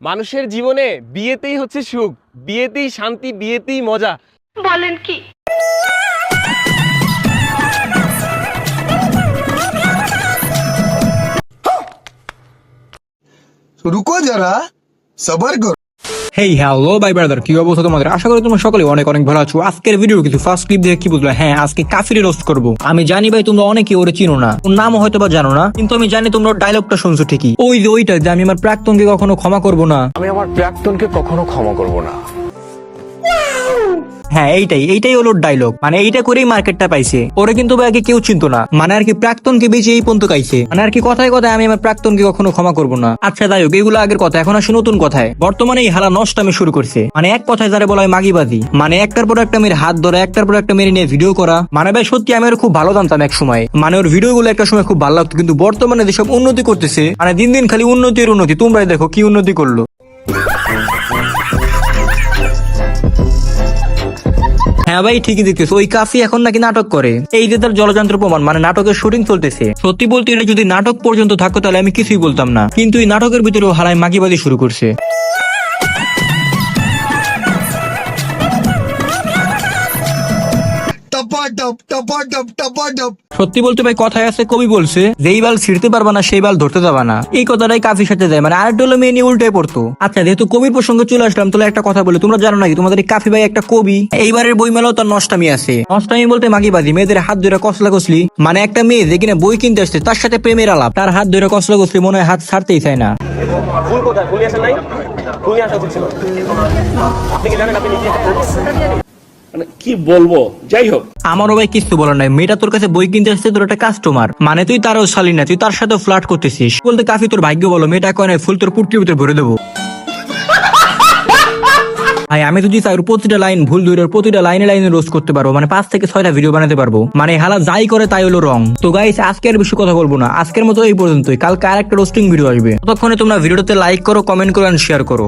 মানুষের জীবনে বিয়েতেই হচ্ছে সুখ বিয়েতেই শান্তি বিয়েতেই মজা। বলেন কি? রুকো যারা সবার হেই হ্যালো বাই ব্রাদার কি অবস্থা তোমাদের? আশা করি তোমরা সকলে অনেক অনেক ভালো আছো। আজকের ভিডিও কিছু ফার্স্ট ক্লিপ দেখে কি বুঝলো? হ্যাঁ আজকে কাফিরে রোস্ট করব। আমি জানি ভাই, তোমরা অনেকে ওরে চিনো না। ওর নাম হয়তো বা জানো না, কিন্তু আমি জানি তোমরা ডায়লগটা শুনছো ঠিকই। ওই যে ওইটা যে আমি আমার প্রাক্তনকে কখনো ক্ষমা করব না। আমি আমার প্রাক্তনকে কখনো ক্ষমা করব না। হ্যাঁ এইটাই এইটাই হলো ডায়লগ মানে এইটা করেই মার্কেটটা পাইছে। ওরে কিন্তু ভাই আগে কেউ চিনতো না। মানে আর কি প্রাক্তনকে বেঁচে এই পর্যন্ত গাইছে মানে আর কি কথায় কথায় আমি আমার প্রাক্তনকে কখনো ক্ষমা করব না। আচ্ছা যাই হোক, এগুলো আগের কথা। এখন আসে নতুন কথায়। বর্তমানে এই হালা নষ্ট আমি শুরু করছে। মানে এক কথায় যারা বলা হয় মাগিবাজি। মানে একটার পর একটা মেয়ের হাত ধরা, একটার পর একটা মেরে নিয়ে ভিডিও করা। মানে ভাই, সত্যি আমি ওর খুব ভালো জানতাম এক সময়। মানে ওর ভিডিও গুলো একটা সময় খুব ভালো লাগতো। কিন্তু বর্তমানে যেসব উন্নতি করতেছে মানে দিন দিন খালি উন্নতির উন্নতি। তোমরাই দেখো কি উন্নতি করল। হ্যাঁ ভাই, ঠিকই দেখতেছ। ওই কাফি এখন নাকি নাটক করে। এই যে তার জলযন্ত্র প্রমাণ মানে নাটকের শুটিং চলতেছে। সত্যি বলতে এটা যদি নাটক পর্যন্ত থাকতো, তাহলে আমি কিছুই বলতাম না। কিন্তু এই নাটকের ভিতরেও হারায় মাগিবাজি শুরু করছে। সত্যি বলতে ভাই কথায় আছে কবি বলছে যেই বাল ছিঁড়তে পারবা না সেই বাল ধরতে যাবা না। এই কথাটাই কাফির সাথে যায় মানে আরেকটা হলো মেয়ে নিয়ে উল্টে পড়তো। আচ্ছা যেহেতু কবির প্রসঙ্গে চলে আসলাম তাহলে একটা কথা বলি। তোমরা জানো নাকি তোমাদের কাফি ভাই একটা কবি এইবারের বই বইমেলাও তার নষ্টামি আছে। নষ্টামি বলতে মাগিবাজি মেয়েদের হাত ধরে কসলা কসলি মানে একটা মেয়ে যে কিনা বই কিনতে আসছে তার সাথে প্রেমের আলাপ। তার হাত ধরে কসলা কসলি মনে হয় হাত ছাড়তেই চায় না। ফুল কোথায়? ফুল আসেন নাই? ফুল আসা উচিত ছিল। আপনি কি জানেন আপনি নিজে মানে কি বলব? যাই হোক। আমারও ভাই কিছু বলার নাই। মেয়েটা তোর কাছে বই কিনতে আসছে, তোর একটা কাস্টমার মানে তুই তারও শালি না, তুই তার সাথে ফ্লার্ট করতেছিস। বলতে কাফি তোর ভাগ্য বলো, মেয়েটা কয় ফুল তোর ভিতরে ভরে দেবো। ভাই, আমি যদি চাই প্রতিটা লাইন ভুল ধরে প্রতিটা লাইনে লাইনে রোজ করতে পারব মানে পাঁচ থেকে ছয়টা ভিডিও বানাতে পারব। মানে হালা যাই করে তাই হলো রং তো গাইস আজকে আর বেশি কথা বলব না। আজকের মতো এই পর্যন্তই। কালকে আর একটা রোস্টিং ভিডিও আসবে। ততক্ষণে তোমরা ভিডিওতে লাইক করো কমেন্ট করো শেয়ার করো।